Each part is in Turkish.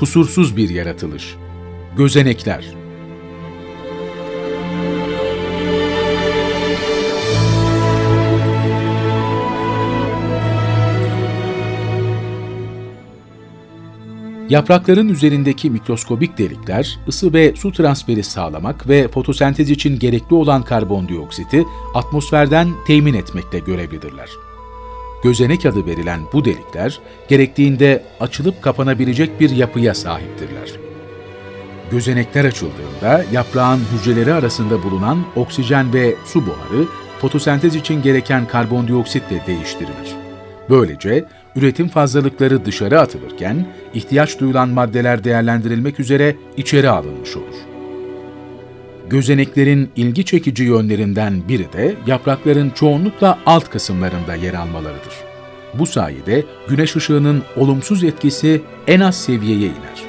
kusursuz bir yaratılış. Gözenekler. Yaprakların üzerindeki mikroskobik delikler, ısı ve su transferi sağlamak ve fotosentez için gerekli olan karbondioksiti atmosferden temin etmekle görevlidirler. Gözenek adı verilen bu delikler, gerektiğinde açılıp kapanabilecek bir yapıya sahiptirler. Gözenekler açıldığında yaprağın hücreleri arasında bulunan oksijen ve su buharı fotosentez için gereken karbondioksitle değiştirilir. Böylece üretim fazlalıkları dışarı atılırken ihtiyaç duyulan maddeler değerlendirilmek üzere içeri alınmış olur. Gözeneklerin ilgi çekici yönlerinden biri de yaprakların çoğunlukla alt kısımlarında yer almalarıdır. Bu sayede güneş ışığının olumsuz etkisi en az seviyeye iner.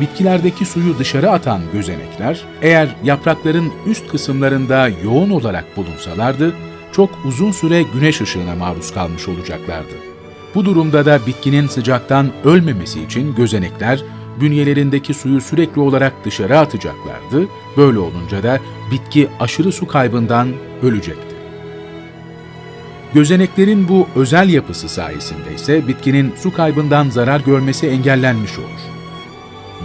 Bitkilerdeki suyu dışarı atan gözenekler, eğer yaprakların üst kısımlarında yoğun olarak bulunsalardı, çok uzun süre güneş ışığına maruz kalmış olacaklardı. Bu durumda da bitkinin sıcaktan ölmemesi için gözenekler, bünyelerindeki suyu sürekli olarak dışarı atacaklardı. Böyle olunca da bitki aşırı su kaybından ölecekti. Gözeneklerin bu özel yapısı sayesinde ise bitkinin su kaybından zarar görmesi engellenmiş olur.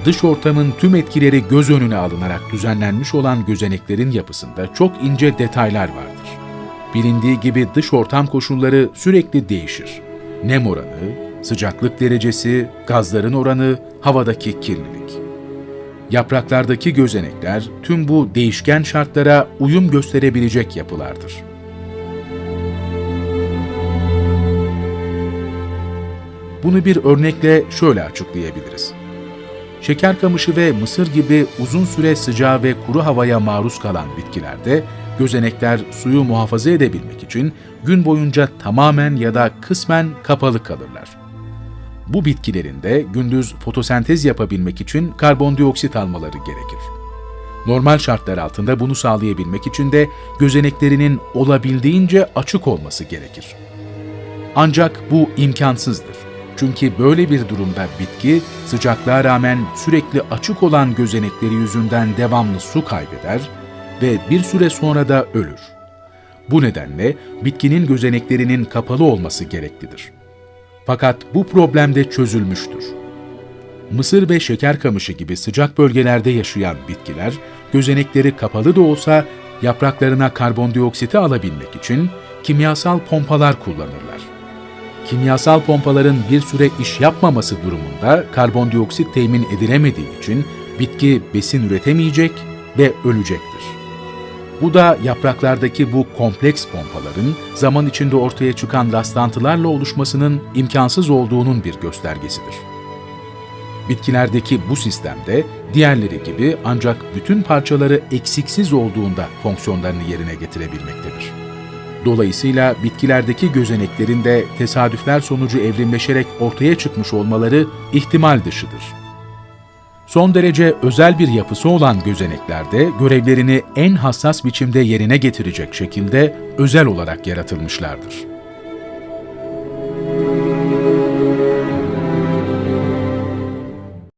Dış ortamın tüm etkileri göz önüne alınarak düzenlenmiş olan gözeneklerin yapısında çok ince detaylar vardır. Bilindiği gibi dış ortam koşulları sürekli değişir. Nem oranı, sıcaklık derecesi, gazların oranı, havadaki kirlilik. Yapraklardaki gözenekler tüm bu değişken şartlara uyum gösterebilecek yapılardır. Bunu bir örnekle şöyle açıklayabiliriz. Şeker kamışı ve mısır gibi uzun süre sıcağa ve kuru havaya maruz kalan bitkilerde gözenekler suyu muhafaza edebilmek için gün boyunca tamamen ya da kısmen kapalı kalırlar. Bu bitkilerin de gündüz fotosentez yapabilmek için karbondioksit almaları gerekir. Normal şartlar altında bunu sağlayabilmek için de gözeneklerinin olabildiğince açık olması gerekir. Ancak bu imkansızdır. Çünkü böyle bir durumda bitki sıcaklığa rağmen sürekli açık olan gözenekleri yüzünden devamlı su kaybeder ve bir süre sonra da ölür. Bu nedenle bitkinin gözeneklerinin kapalı olması gereklidir. Fakat bu problem de çözülmüştür. Mısır ve şeker kamışı gibi sıcak bölgelerde yaşayan bitkiler, gözenekleri kapalı da olsa yapraklarına karbondioksiti alabilmek için kimyasal pompalar kullanırlar. Kimyasal pompaların bir süre iş yapmaması durumunda karbondioksit temin edilemediği için bitki besin üretemeyecek ve ölecektir. Bu da yapraklardaki bu kompleks pompaların zaman içinde ortaya çıkan rastlantılarla oluşmasının imkansız olduğunun bir göstergesidir. Bitkilerdeki bu sistemde diğerleri gibi ancak bütün parçaları eksiksiz olduğunda fonksiyonlarını yerine getirebilmektedir. Dolayısıyla bitkilerdeki gözeneklerin de tesadüfler sonucu evrimleşerek ortaya çıkmış olmaları ihtimal dışıdır. Son derece özel bir yapısı olan gözeneklerde görevlerini en hassas biçimde yerine getirecek şekilde özel olarak yaratılmışlardır.